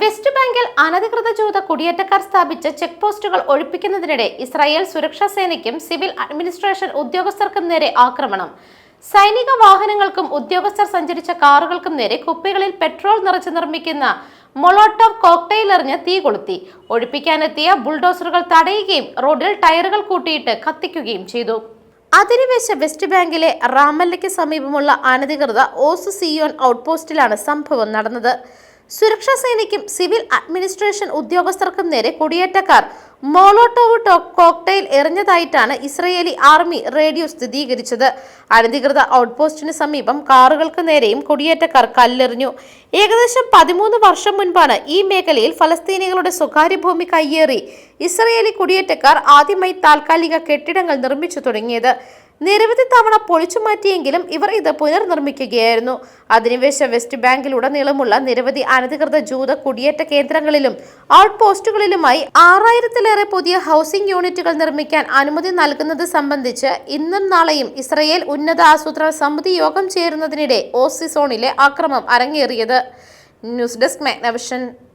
West ബാങ്കിൽ അനധികൃത ജൂത കുടിയേറ്റക്കാർ സ്ഥാപിച്ച ചെക്ക് പോസ്റ്റുകൾ ഒഴിപ്പിക്കുന്നതിനിടെ ഇസ്രായേൽ സുരക്ഷാ സേനയ്ക്കും സിവിൽ അഡ്മിനിസ്ട്രേഷൻ ഉദ്യോഗസ്ഥർക്കും നേരെ ആക്രമണം. സൈനിക വാഹനങ്ങൾക്കും ഉദ്യോഗസ്ഥർ സഞ്ചരിച്ച കാറുകൾക്കും നേരെ കുപ്പികളിൽ പെട്രോൾ നിറച്ച് നിർമ്മിക്കുന്ന മൊളോട്ടോവ് കോക്ടെയിൽ എറിഞ്ഞ് തീ കൊളുത്തി. ഒഴിപ്പിക്കാനെത്തിയ ബുൾഡോസറുകൾ തടയുകയും റോഡിൽ ടയറുകൾ കൂട്ടിയിട്ട് കത്തിക്കുകയും ചെയ്തു. അധിനിവേശ വെസ്റ്റ് ബാങ്കിലെ റാമല്ലയ്ക്ക് സമീപമുള്ള അനധികൃത ഓസ് സിയോൺ ഔട്ട്പോസ്റ്റിലാണ് സംഭവം നടന്നത്. സുരക്ഷാ സേനയ്ക്കും സിവിൽ അഡ്മിനിസ്ട്രേഷൻ ഉദ്യോഗസ്ഥർക്കും നേരെ കുടിയേറ്റക്കാർ. മോളോട്ടോവ് കോക്ടെയിൽ എറിഞ്ഞതായിട്ടാണ് ഇസ്രയേലി ആർമി റേഡിയോ സ്ഥിരീകരിച്ചത്. അനധികൃത ഔട്ട്പോസ്റ്റിന് സമീപം കാറുകൾക്ക് നേരെയും കുടിയേറ്റക്കാർ കല്ലെറിഞ്ഞു. ഏകദേശം പതിമൂന്ന് വർഷം മുൻപാണ് ഈ മേഖലയിൽ ഫലസ്തീനികളുടെ സ്വകാര്യ ഭൂമി കയ്യേറി. ഇസ്രയേലി കുടിയേറ്റക്കാർ ആദ്യമായി താൽക്കാലിക കെട്ടിടങ്ങൾ നിർമ്മിച്ചു തുടങ്ങിയത്. നിരവധി തവണ പൊളിച്ചു മാറ്റിയെങ്കിലും ഇവർ ഇത് പുനർനിർമ്മിക്കുകയായിരുന്നു. അധിനിവേശ വെസ്റ്റ് ബാങ്കിലുടനീളമുള്ള നിരവധി അനധികൃത ജൂത കുടിയേറ്റ കേന്ദ്രങ്ങളിലും ഔട്ട് പോസ്റ്റുകളിലുമായി ആറായിരത്തിലേറെ പുതിയ ഹൗസിംഗ് യൂണിറ്റുകൾ നിർമ്മിക്കാൻ അനുമതി നൽകുന്നത് സംബന്ധിച്ച് ഇന്നും നാളെയും ഇസ്രയേൽ ഉന്നത ആസൂത്രണ സമിതി യോഗം ചേരുന്നതിനിടെ ഓസിസോണിലെ അക്രമം അരങ്ങേറിയത്. News desk Magnavision.